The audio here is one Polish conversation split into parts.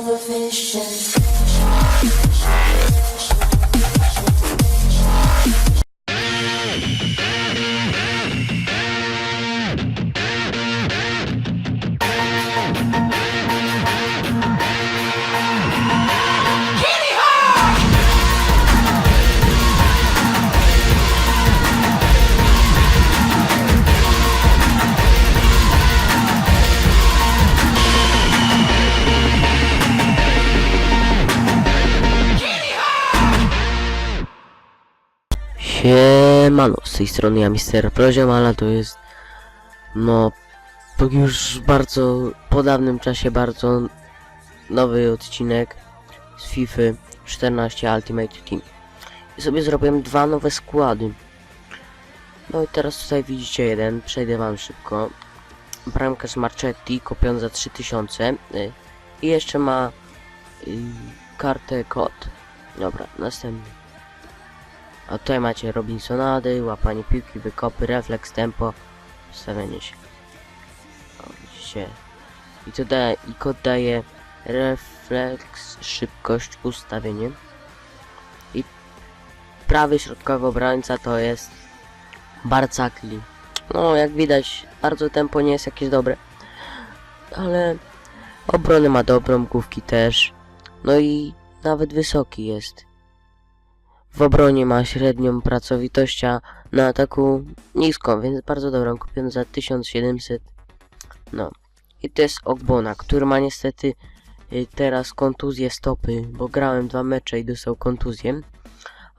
overvision. Siemano, z tej strony ja Mister Proziomala, to jest no już bardzo po dawnym czasie bardzo nowy odcinek z FIFA 14 Ultimate Team. I sobie zrobiłem dwa nowe składy. No i teraz tutaj widzicie jeden, przejdę wam szybko. Bramkarz Marchetti kupiony za 3000 y, i jeszcze ma y, kartę kod. Dobra, następny. A tutaj macie Robinsonady, łapanie piłki, wykopy, refleks, tempo, ustawienie się. O. I to daje, i kod daje refleks, szybkość, ustawienie. I prawy środkowy obrońca to jest Barcakli. No, jak widać, bardzo tempo nie jest jakieś dobre. Ale obrony ma dobrą, główki też. No i nawet wysoki jest. W obronie ma średnią pracowitość, a na ataku niską, więc bardzo dobrą. Kupiony za 1700. No. I to jest Ogbona, który ma niestety y, teraz kontuzję stopy, bo grałem dwa mecze i dostał kontuzję.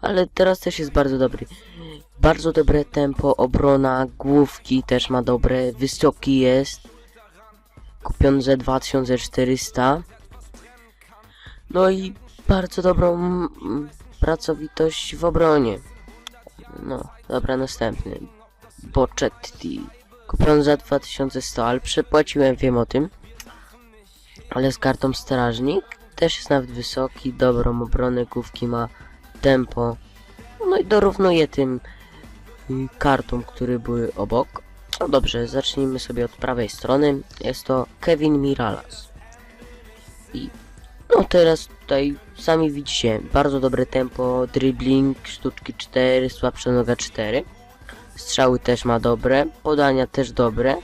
Ale teraz też jest bardzo dobry. Bardzo dobre tempo, obrona, główki też ma dobre, wysoki jest. Kupiony za 2400. No i bardzo dobrą pracowitość w obronie. No, dobra, następny. Bocchetti. Kupiony za 2100, ale przepłaciłem, wiem o tym. Ale z kartą strażnik. Też jest nawet wysoki, dobrą obronę, główki ma tempo. No i dorównuje tym y, kartom, które były obok. No dobrze, zacznijmy sobie od prawej strony. Jest to Kevin Miralas. I no teraz tutaj sami widzicie, bardzo dobre tempo, dribbling, sztuczki 4, słabsza noga 4. Strzały też ma dobre, podania też dobre.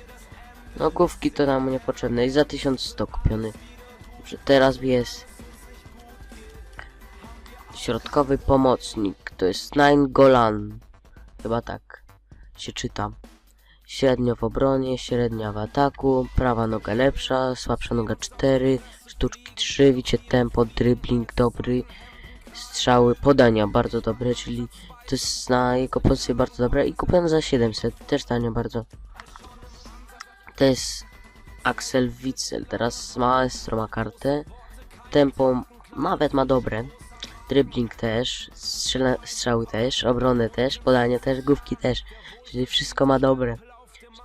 No główki to nam niepotrzebne i za 1100 kupiony. Dobrze, teraz jest środkowy pomocnik, to jest Nine Golan. Chyba tak się czyta. Średnio w obronie, średnia w ataku, prawa noga lepsza, słabsza noga 4, sztuczki 3, widzicie tempo, dribbling dobry, strzały, podania bardzo dobre, czyli to jest na jego pozycję bardzo dobre i kupiłem za 700, też tanio bardzo. To jest Axel Witzel, teraz maestro ma kartę, tempo nawet ma dobre, dribbling też, strzela, strzały też, obronę też, podania też, główki też, czyli wszystko ma dobre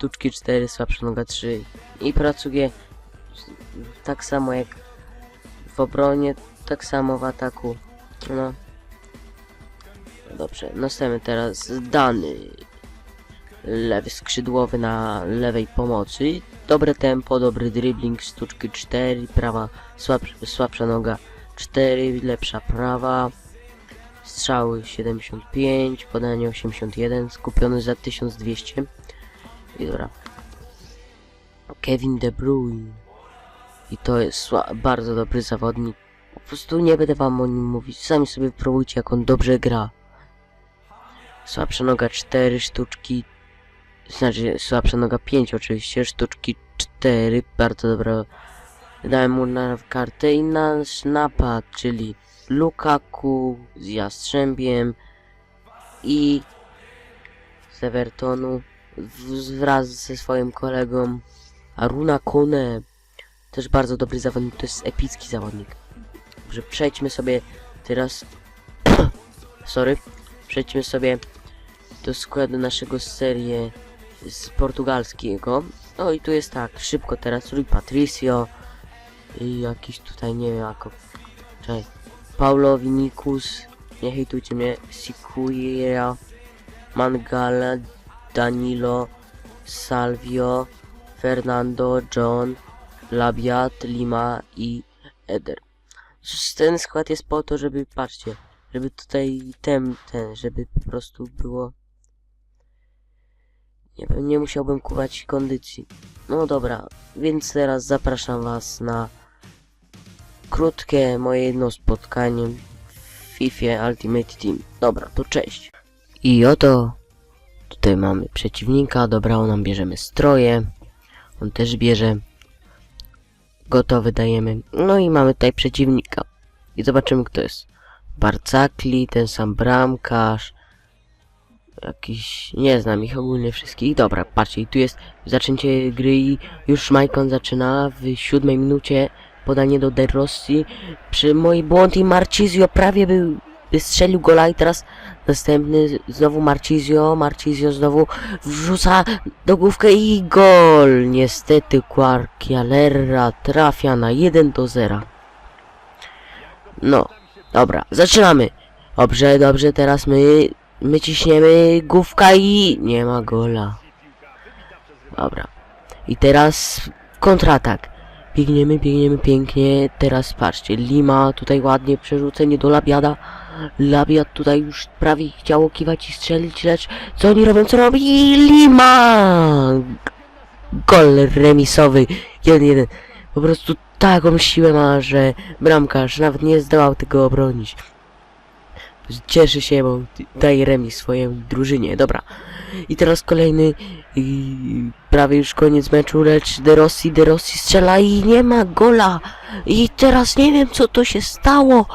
sztuczki 4, słabsza noga 3 i pracuje tak samo jak w obronie, tak samo w ataku. No. Dobrze, następny teraz Dany. Lewy skrzydłowy na lewej pomocy. Dobre tempo, dobry dribbling, sztuczki 4, prawa słab, słabsza noga 4, lepsza prawa. Strzały 75, podanie 81, skupiony za 1200. I dobra. Kevin De Bruyne. I to jest bardzo dobry zawodnik. Po prostu nie będę wam o nim mówić. Sami sobie próbujcie, jak on dobrze gra. Słabsza noga 4 sztuczki. Znaczy, słabsza noga 5 oczywiście. Sztuczki 4. Bardzo dobra. Dałem mu na kartę i nasz napad, czyli Lukaku z Jastrzębiem i z Evertonu wraz ze swoim kolegą Aruna Kone. Też bardzo dobry zawodnik, to jest epicki zawodnik. Dobrze, przejdźmy sobie teraz. Sorry. Przejdźmy sobie do składu naszego serii z portugalskiego. No i tu jest tak, szybko teraz Rui Patricio i jakiś tutaj nie wiem jako. Czekaj. Paulo Vinicus, nie hejtujcie mnie, Sikuira, Mangala, Danilo, Salvio, Fernando, John, Labiat, Lima i Eder. Ten skład jest po to, żeby, patrzcie, żeby tutaj ten, ten, żeby po prostu było... Nie wiem, nie musiałbym kuwać kondycji. No dobra, więc teraz zapraszam was na krótkie moje jedno spotkanie w FIFA Ultimate Team. Dobra, to cześć. I oto tutaj mamy przeciwnika, dobra, on nam bierzemy stroje. On też bierze. Gotowy dajemy. No i mamy tutaj przeciwnika. I zobaczymy kto jest. Barcakli, ten sam bramkarz. Jakiś... Nie znam ich ogólnie wszystkich. Dobra, patrzcie, tu jest zaczęcie gry i już Majkon zaczyna w siódmej minucie podanie do De Rossi. Przy mój błąd i Marcizio prawie był strzelił gola i teraz następny znowu Marcizio, Marcizio znowu wrzuca do główkę i gol. Niestety Quarkialera trafia na 1 do 0. No, dobra, zaczynamy. Dobrze, dobrze, teraz my, my ciśniemy główka i nie ma gola. Dobra. I teraz kontratak. Biegniemy, biegniemy pięknie. Teraz patrzcie, Lima tutaj ładnie przerzucenie do Labiada. Labiad tutaj już prawie chciało kiwać i strzelić, lecz co oni robią, co robi? Lima! Gol remisowy. 1-1. Po prostu taką siłę ma, że bramkarz nawet nie zdołał tego obronić. Cieszy się, bo daje remis swojej drużynie. Dobra. I teraz kolejny i prawie już koniec meczu, lecz De Rossi, De Rossi strzela i nie ma gola. I teraz nie wiem co to się stało.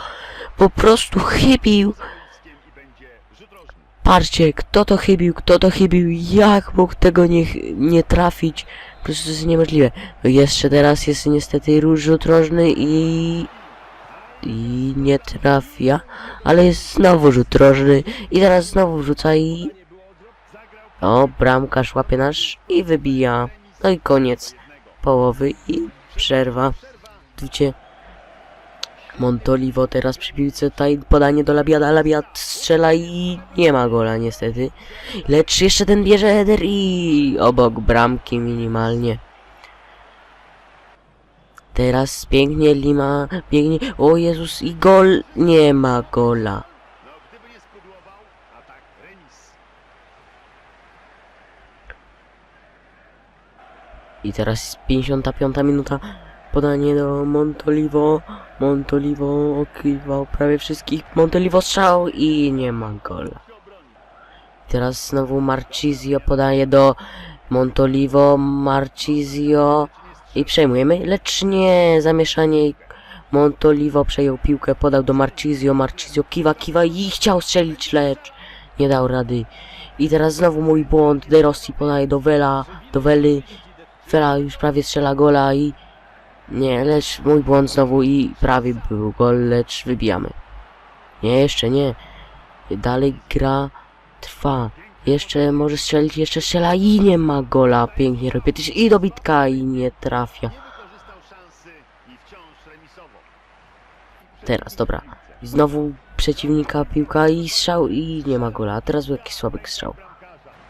Po prostu chybił. Patrzcie, kto to chybił, kto to chybił, jak mógł tego nie, nie trafić. Po prostu to jest niemożliwe. No jeszcze teraz jest niestety rzut rożny i... I nie trafia, ale jest znowu rzut rożny i teraz znowu wrzuca i... O, bramkarz łapie nasz i wybija. No i koniec połowy i przerwa. Widzicie? Montolivo teraz przy piłce, tutaj podanie do Labiada, Labiad strzela i nie ma gola niestety. Lecz jeszcze ten bierze header i obok bramki minimalnie. Teraz pięknie Lima biegnie, o Jezus i gol, nie ma gola. I teraz jest 55 minuta. Podanie do Montolivo. Montolivo okrywał prawie wszystkich. Montolivo strzał i nie ma gola. Teraz znowu Marcizio podaje do Montolivo. Marcizio i przejmujemy. Lecz nie, zamieszanie. Montolivo przejął piłkę, podał do Marcizio. Marcizio kiwa, kiwa i chciał strzelić, lecz nie dał rady. I teraz znowu mój błąd. De Rossi podaje do Vela, do Vely. Fela już prawie strzela gola i... Nie, lecz mój błąd znowu i prawie był gol, lecz wybijamy. Nie, jeszcze nie. Dalej gra trwa. Jeszcze może strzelić, jeszcze strzela i nie ma gola. Pięknie robi i dobitka i nie trafia. Teraz, dobra. Znowu przeciwnika piłka i strzał i nie ma gola. A teraz był jakiś słaby strzał.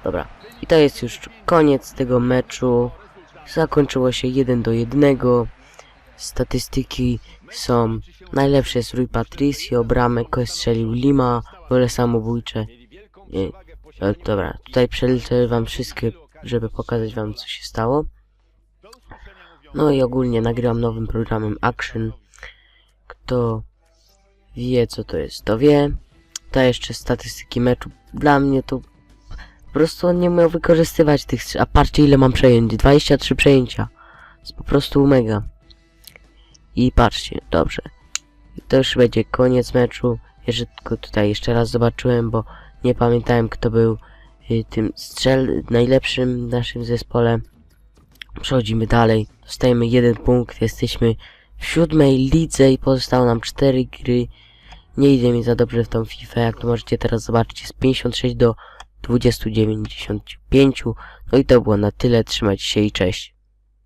Dobra. I to jest już koniec tego meczu. Zakończyło się 1 do 1. Statystyki są najlepsze jest Rui Patricio, bramek strzelił Lima, gole samobójcze. Nie, e, dobra, tutaj przeliczę wam wszystkie, żeby pokazać wam co się stało. No i ogólnie nagrywam nowym programem Action. Kto wie co to jest, to wie. To jeszcze statystyki meczu. Dla mnie to po prostu on nie umiał wykorzystywać tych... A patrzcie ile mam przejęć. 23 przejęcia. Jest po prostu mega. I patrzcie, dobrze. To już będzie koniec meczu. Jeszcze tylko tutaj jeszcze raz zobaczyłem, bo nie pamiętałem kto był y, tym strzel najlepszym naszym zespole. Przechodzimy dalej. Dostajemy jeden punkt. Jesteśmy w siódmej lidze i pozostało nam cztery gry. Nie idzie mi za dobrze w tą FIFA, jak to możecie teraz zobaczyć. Z 56 do 2095. No i to było na tyle. Trzymajcie się i cześć.